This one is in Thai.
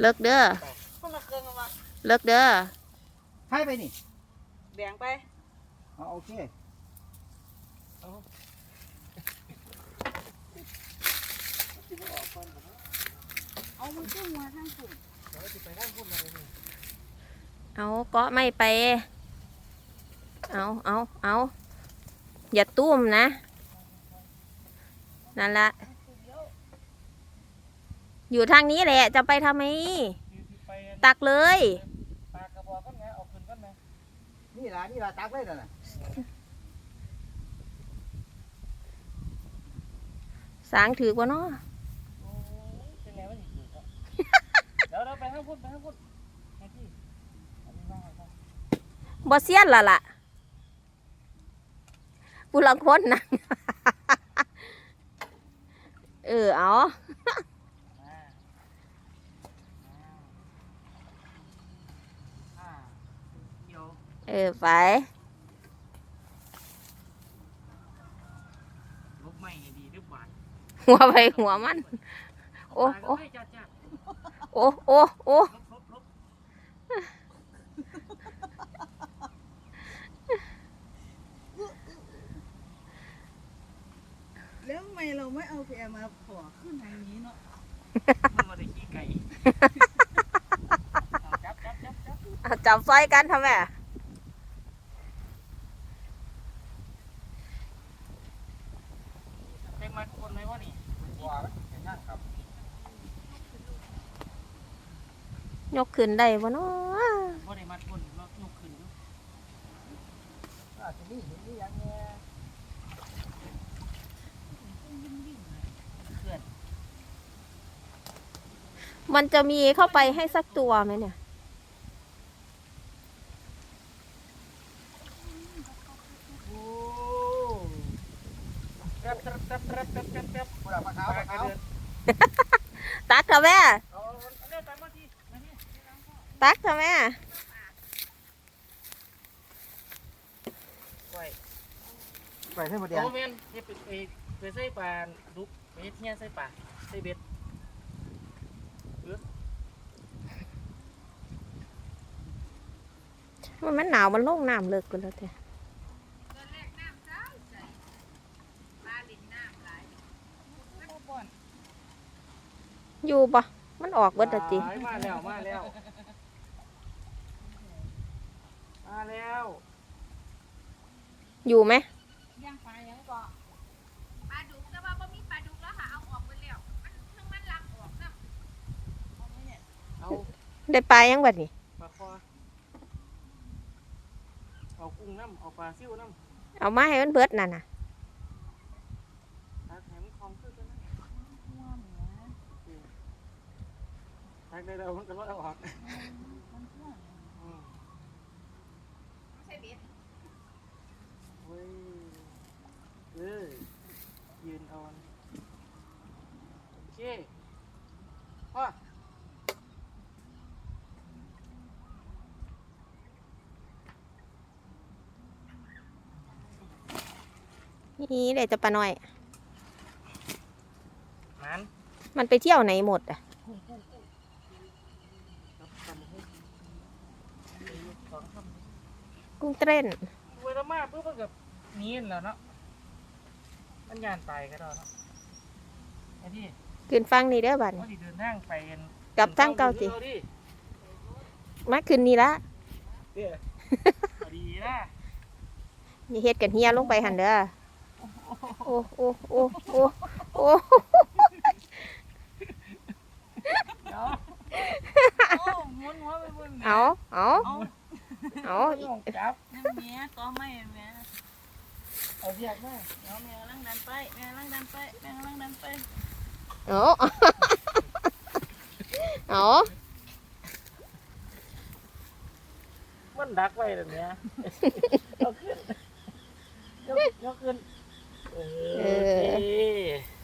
เลิกเด้อคนละเครื่องเอามาเลิกเด้อให้ไปนี่แบ่งไปเอาโอเคเอามันขึ้นมาทางฝุ่นเอาเกาะไม่ไป เอาเอาเอาอย่าตุ้มนะ นั่นละ อยู่ทางนี้แหละ จะไปทำไม ไปตักเลย ปากกระบอกกันนะเอาขึ้นกันนะนี่ล่ะนี่ล่ะตักเลยนั่นน่ะสางถือกว่าเนาะโอ้ยเป็นไงวะนี่เดี๋ยวเดี๋ยวเราไปข้างพุ่นไปข้างพุ่นไอ้ที่อันนี้ว่าไงบ้างบอเซียนละล่ะผู้ลังคนนะ เออ เอา อ่าอ่าเดี๋ยว เออ ไปลบไม่ให้ดีหรือบาดหัวไปหัวมัน โอ้ โอ้ปากก็ไม่จัดจัดโอ้ โอ้ โอ้ลบลบลบแล้วทำไมเราไม่เอาแพมาขอขึ้นทางนี้เนาะมันมาได้ขี้ไก่ เอาจับจับจับจับ เอาจับซอยกันทำไม เต็ มไมค์คนไหมวะนี่ว่าเห็นนั่นครับยกขึ้นได้บ่เนาะบ่ได้มัดคนเรายกขึ้นอยู่อาจจะนี่เห็นนี่ยังแน่เคลื่อนมันจะมีเข้าไปให้สักตัวไหมเนี่ย โอ้แป๊บแป๊บแป๊บแป๊บแป๊บแป๊บแป๊บผู้ดำมะขาวปามะกกระขาวเดือนตักเถอะแม่เอาเอาเร็วตามมาทีมาทีตักเถอะแม่ไว้ไปให้หมดแดงโอ้แม่นเฮ็ดไปไปไปใส่ปลาดุกไปเฮ็ดเฮียใส่ปลาใส่เบ็ดมันมันหนาวมันโล่งน้ำเลิกกันแล้วแต่ อยู่ปะมันออกเบิดและจิหายมาแล้วมาแล้ว มาแล้ว อยู่ไหมย่างปลายังก็ปลาดุกแต่ว่าบ่มีปลาดุกแล้วค่ะเอาออกไปแล้วมันทั้งมันลักออกนะเอาได้ปลายังบัดนี้ปลาคอเอากุ้งน้ำเอาปลาซิ่วน้ำเอามาให้มันเบิดนั่นน่ะตักแหมคองขึ้น กันนะตักได้แล้วมันก็ลดเอาออกอืมไม่ใช่เบ็ดเว้ยเออยืนเอาอันโอเคพ่อนี่เดี๋ยวจะปลาน้อยนั้นมันไปเที่ยวไหนหมดอะ รับทำให้อายุสองคำ กุ้งเต้นเวลามาปุ๊บมันกับนี้นั่นแหล้วเนาะมันยานตายก็ได้เนาะไอ้ที่ขึ้นฟังนี่เด้อบัดว่าที่เดินทางไปกันกลับทางเก่าสิอดิมาขึ้นนี่ละเด้อเอาดีนะนี่เฮ็ดกันเฮียลงไปหันเด้อโอ้โอ้โอ้โอ้โอ้ เดี๋ยว โอ้ม้วนหัวไปบน เอาเอา เอา เอา ไม่ต้องจับนั่นเมียก็ไม่เมียเอาเรียกมาเอาเมียกำลังดันไปเมียกำลังดันไปเมียกำลังดันไปเอาเอามันดักไว้แบบเนี้ยเอาขึ้นยกยกขึ้นเออโอเค